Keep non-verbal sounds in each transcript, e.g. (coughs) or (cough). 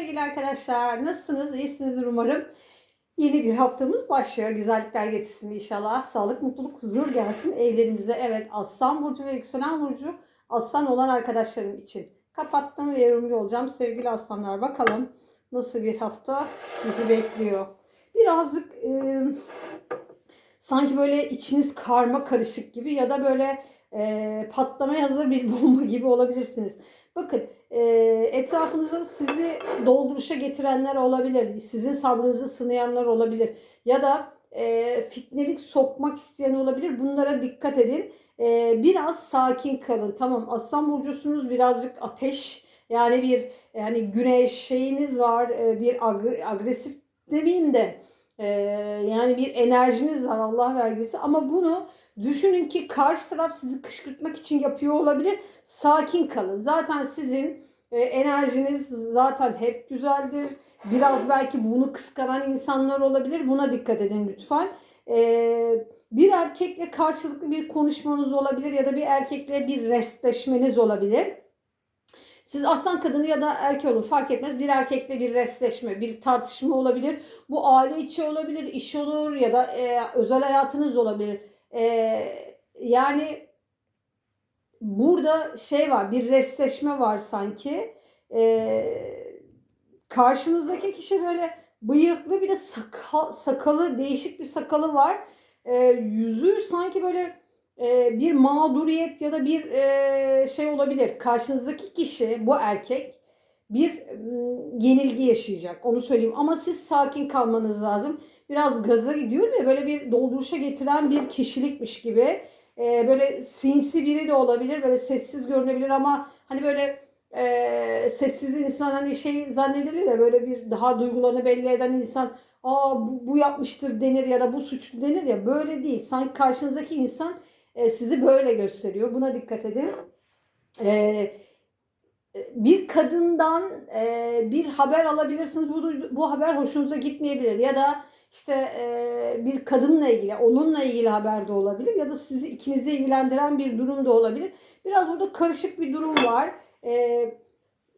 sevgili arkadaşlar. Nasılsınız? İyisinizdir umarım. Yeni bir haftamız başlıyor. Güzellikler getirsin inşallah. Sağlık, mutluluk, huzur gelsin evlerimize. Evet Aslan Burcu ve Yükselen Burcu Aslan olan arkadaşlarım için. Kapattım ve yorumcu olacağım. Sevgili aslanlar bakalım nasıl bir hafta sizi bekliyor. Birazcık e, sanki böyle içiniz karma karışık gibi ya da böyle e, patlamaya hazır bir bomba gibi olabilirsiniz. Bakın e, etrafınızda sizi dolduruşa getirenler olabilir. Sizin sabrınızı sınayanlar olabilir. Ya da e, fitnelik sokmak isteyen olabilir. Bunlara dikkat edin. E, biraz sakin kalın. Tamam aslan burcusunuz birazcık ateş. Yani bir yani güneş şeyiniz var. E, bir agre- agresif demeyeyim de e, yani bir enerjiniz var Allah vergisi. Ama bunu Düşünün ki karşı taraf sizi kışkırtmak için yapıyor olabilir. Sakin kalın. Zaten sizin e, enerjiniz zaten hep güzeldir. Biraz belki bunu kıskanan insanlar olabilir. Buna dikkat edin lütfen. E, bir erkekle karşılıklı bir konuşmanız olabilir ya da bir erkekle bir restleşmeniz olabilir. Siz aslan kadını ya da erkek olun fark etmez. Bir erkekle bir restleşme, bir tartışma olabilir. Bu aile içi olabilir, iş olur ya da e, özel hayatınız olabilir. E, yani burada şey var, bir restleşme var sanki. E, karşınızdaki kişi böyle bıyıklı bir de sakal, sakalı, değişik bir sakalı var. E, yüzü sanki böyle e, bir mağduriyet ya da bir e, şey olabilir. Karşınızdaki kişi, bu erkek bir yenilgi yaşayacak. Onu söyleyeyim. Ama siz sakin kalmanız lazım. Biraz gaza gidiyor ya böyle bir dolduruşa getiren bir kişilikmiş gibi. Ee, böyle sinsi biri de olabilir. Böyle sessiz görünebilir ama hani böyle e, sessiz insan hani şey zannedilir ya böyle bir daha duygularını belli eden insan aa bu, bu yapmıştır denir ya da bu suçlu denir ya böyle değil. Sanki karşınızdaki insan e, sizi böyle gösteriyor. Buna dikkat edin. Eee bir kadından e, bir haber alabilirsiniz. Bu, bu haber hoşunuza gitmeyebilir. Ya da işte e, bir kadınla ilgili, onunla ilgili haber de olabilir. Ya da sizi ikinizi ilgilendiren bir durum da olabilir. Biraz burada karışık bir durum var. E,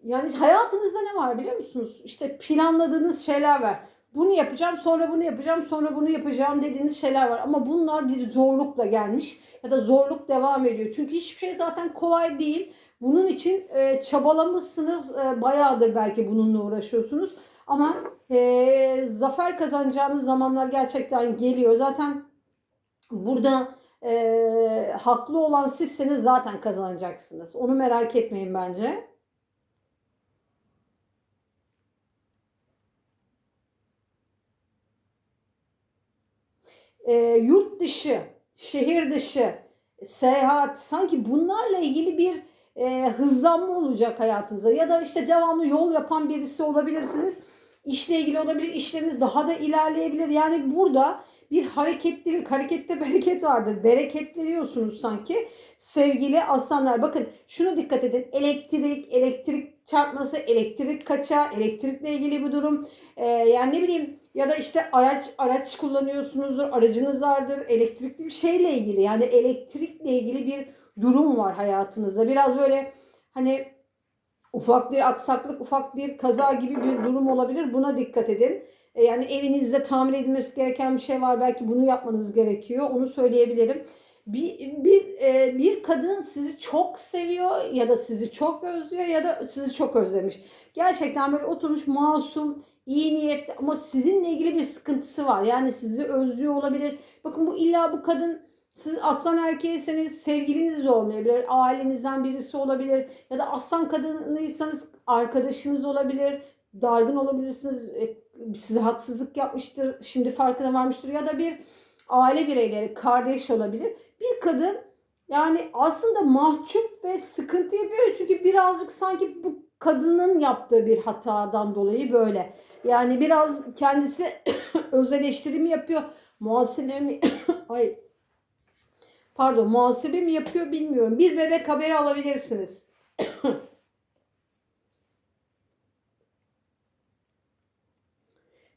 yani hayatınızda ne var biliyor musunuz? İşte planladığınız şeyler var. Bunu yapacağım, sonra bunu yapacağım, sonra bunu yapacağım dediğiniz şeyler var. Ama bunlar bir zorlukla gelmiş ya da zorluk devam ediyor. Çünkü hiçbir şey zaten kolay değil. Bunun için e, çabalamışsınız. E, bayağıdır belki bununla uğraşıyorsunuz. Ama e, zafer kazanacağınız zamanlar gerçekten geliyor. Zaten burada e, haklı olan sizseniz zaten kazanacaksınız. Onu merak etmeyin bence. E, yurt dışı, şehir dışı, seyahat sanki bunlarla ilgili bir e, hızlanma olacak hayatınızda. Ya da işte devamlı yol yapan birisi olabilirsiniz. İşle ilgili olabilir. İşleriniz daha da ilerleyebilir. Yani burada bir hareketlilik, harekette (laughs) bereket vardır. Bereketleniyorsunuz sanki sevgili aslanlar. Bakın şunu dikkat edin. Elektrik, elektrik çarpması, elektrik kaça, elektrikle ilgili bir durum. Ee, yani ne bileyim ya da işte araç araç kullanıyorsunuzdur, aracınız vardır, elektrikli bir şeyle ilgili. Yani elektrikle ilgili bir durum var hayatınızda. Biraz böyle hani ufak bir aksaklık, ufak bir kaza gibi bir durum olabilir. Buna dikkat edin. E, yani evinizde tamir edilmesi gereken bir şey var. Belki bunu yapmanız gerekiyor. Onu söyleyebilirim. Bir, bir, e, bir kadın sizi çok seviyor ya da sizi çok özlüyor ya da sizi çok özlemiş. Gerçekten böyle oturmuş masum, iyi niyetli ama sizinle ilgili bir sıkıntısı var. Yani sizi özlüyor olabilir. Bakın bu illa bu kadın siz aslan erkeğiseniz sevgiliniz olmayabilir, ailenizden birisi olabilir ya da aslan kadınıysanız arkadaşınız olabilir, dargın olabilirsiniz, e, size haksızlık yapmıştır, şimdi farkına varmıştır ya da bir aile bireyleri, kardeş olabilir. Bir kadın yani aslında mahcup ve sıkıntı yapıyor çünkü birazcık sanki bu kadının yaptığı bir hatadan dolayı böyle. Yani biraz kendisi (coughs) öz eleştirimi yapıyor. Muhasebe? (coughs) Ay pardon muhasebe mi yapıyor bilmiyorum. Bir bebek haberi alabilirsiniz.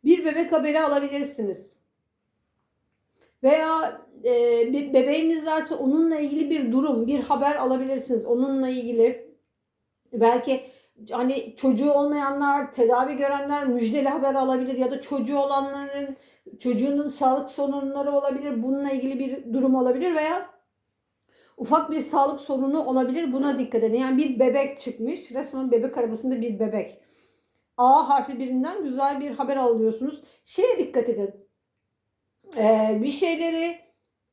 bir bebek haberi alabilirsiniz. Veya e, bir bebeğiniz varsa onunla ilgili bir durum, bir haber alabilirsiniz. Onunla ilgili belki hani çocuğu olmayanlar, tedavi görenler müjdeli haber alabilir ya da çocuğu olanların çocuğunun sağlık sorunları olabilir. Bununla ilgili bir durum olabilir veya ufak bir sağlık sorunu olabilir. Buna dikkat edin. Yani bir bebek çıkmış. Resmen bebek arabasında bir bebek. A harfi birinden güzel bir haber alıyorsunuz. Şeye dikkat edin. Ee, bir şeyleri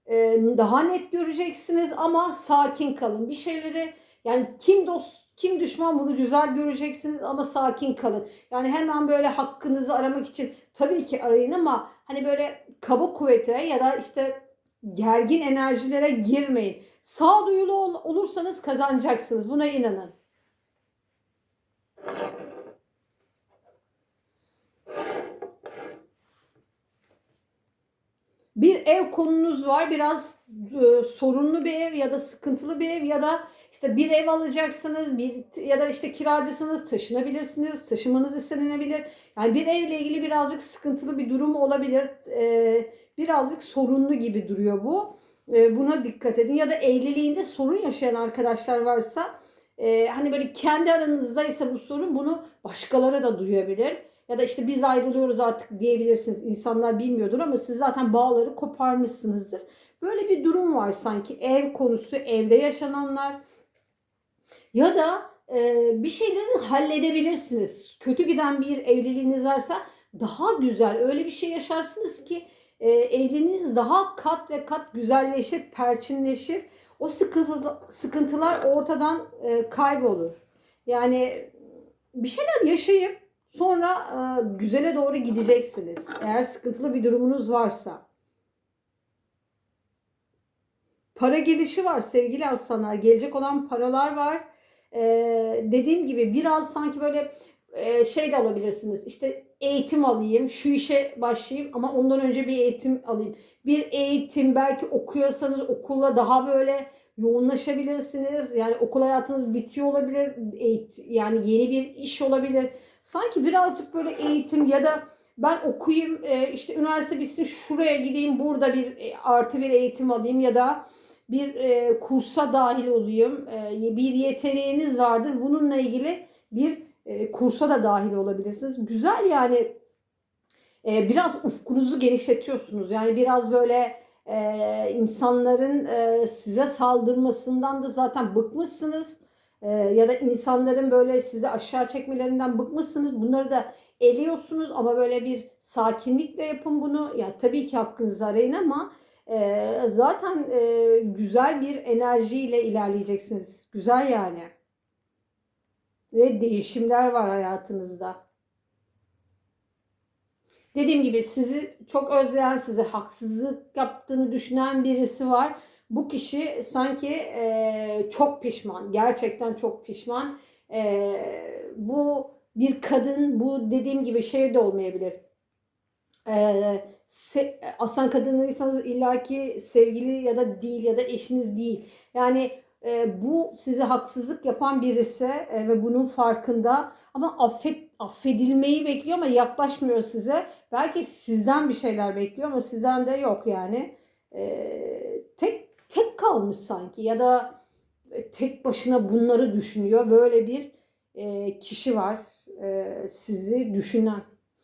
e, daha net göreceksiniz ama sakin kalın. Bir şeyleri yani kim dost kim düşman bunu güzel göreceksiniz ama sakin kalın. Yani hemen böyle hakkınızı aramak için tabii ki arayın ama hani böyle kaba kuvvete ya da işte gergin enerjilere girmeyin. Sağduyulu ol- olursanız kazanacaksınız. Buna inanın. Bir ev konunuz var. Biraz e, sorunlu bir ev ya da sıkıntılı bir ev ya da işte bir ev alacaksınız, bir ya da işte kiracısınız, taşınabilirsiniz, taşımanız istenebilir. Yani bir evle ilgili birazcık sıkıntılı bir durum olabilir. Ee, birazcık sorunlu gibi duruyor bu. Ee, buna dikkat edin. Ya da evliliğinde sorun yaşayan arkadaşlar varsa e, hani böyle kendi aranızdaysa bu sorun bunu başkaları da duyabilir. Ya da işte biz ayrılıyoruz artık diyebilirsiniz. İnsanlar bilmiyordur ama siz zaten bağları koparmışsınızdır. Böyle bir durum var sanki ev konusu, evde yaşananlar ya da e, bir şeyleri halledebilirsiniz. Kötü giden bir evliliğiniz varsa daha güzel öyle bir şey yaşarsınız ki e, evliliğiniz daha kat ve kat güzelleşir, perçinleşir. O sıkıntı, sıkıntılar ortadan e, kaybolur. Yani bir şeyler yaşayıp sonra e, güzele doğru gideceksiniz. Eğer sıkıntılı bir durumunuz varsa. Para gelişi var sevgili aslanlar. Gelecek olan paralar var. Ee, dediğim gibi biraz sanki böyle e, şey de alabilirsiniz. İşte eğitim alayım, şu işe başlayayım ama ondan önce bir eğitim alayım. Bir eğitim belki okuyorsanız okulla daha böyle yoğunlaşabilirsiniz. Yani okul hayatınız bitiyor olabilir. Eğitim, yani yeni bir iş olabilir. Sanki birazcık böyle eğitim ya da ben okuyayım e, işte üniversite bitsin şuraya gideyim burada bir e, artı bir eğitim alayım ya da bir e, kursa dahil olayım. Bir yeteneğiniz vardır. Bununla ilgili bir e, kursa da dahil olabilirsiniz. Güzel yani e, biraz ufkunuzu genişletiyorsunuz. Yani biraz böyle e, insanların e, size saldırmasından da zaten bıkmışsınız. E, ya da insanların böyle sizi aşağı çekmelerinden bıkmışsınız. Bunları da eliyorsunuz ama böyle bir sakinlikle yapın bunu. Ya tabii ki hakkınızı arayın ama e, zaten e, güzel bir enerjiyle ilerleyeceksiniz. Güzel yani. Ve değişimler var hayatınızda. Dediğim gibi sizi çok özleyen, size haksızlık yaptığını düşünen birisi var. Bu kişi sanki e, çok pişman. Gerçekten çok pişman. E, bu bir kadın, bu dediğim gibi şey de olmayabilir. E, se, aslan kadınıysanız illaki sevgili ya da değil ya da eşiniz değil. Yani e, bu size haksızlık yapan birisi e, ve bunun farkında ama affet affedilmeyi bekliyor ama yaklaşmıyor size. Belki sizden bir şeyler bekliyor ama sizden de yok yani. E, tek tek kalmış sanki ya da tek başına bunları düşünüyor. Böyle bir e, kişi var e, sizi düşünen,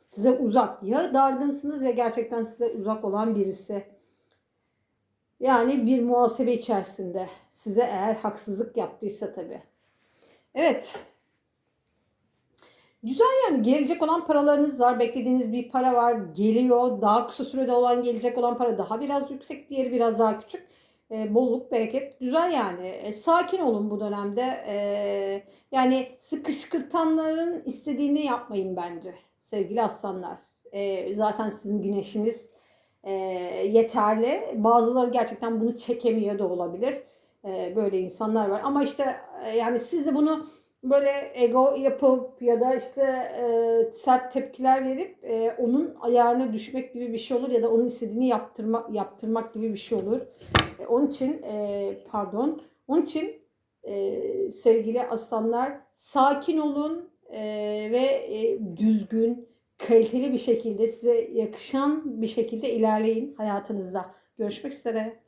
size uzak. Ya dargınsınız ya gerçekten size uzak olan birisi. Yani bir muhasebe içerisinde size eğer haksızlık yaptıysa tabii. Evet. Güzel yani gelecek olan paralarınız var. Beklediğiniz bir para var. Geliyor. Daha kısa sürede olan gelecek olan para daha biraz yüksek. Diğeri biraz daha küçük. E, bolluk, bereket. Güzel yani. E, sakin olun bu dönemde. E, yani sıkışkırtanların istediğini yapmayın bence. Sevgili aslanlar. E, zaten sizin güneşiniz e, yeterli. Bazıları gerçekten bunu çekemiyor da olabilir. E, böyle insanlar var. Ama işte e, yani siz de bunu böyle ego yapıp ya da işte e, sert tepkiler verip e, onun ayarına düşmek gibi bir şey olur ya da onun istediğini yaptırmak yaptırmak gibi bir şey olur. E, onun için e, pardon. Onun için e, sevgili aslanlar sakin olun e, ve e, düzgün kaliteli bir şekilde size yakışan bir şekilde ilerleyin hayatınızda. Görüşmek üzere.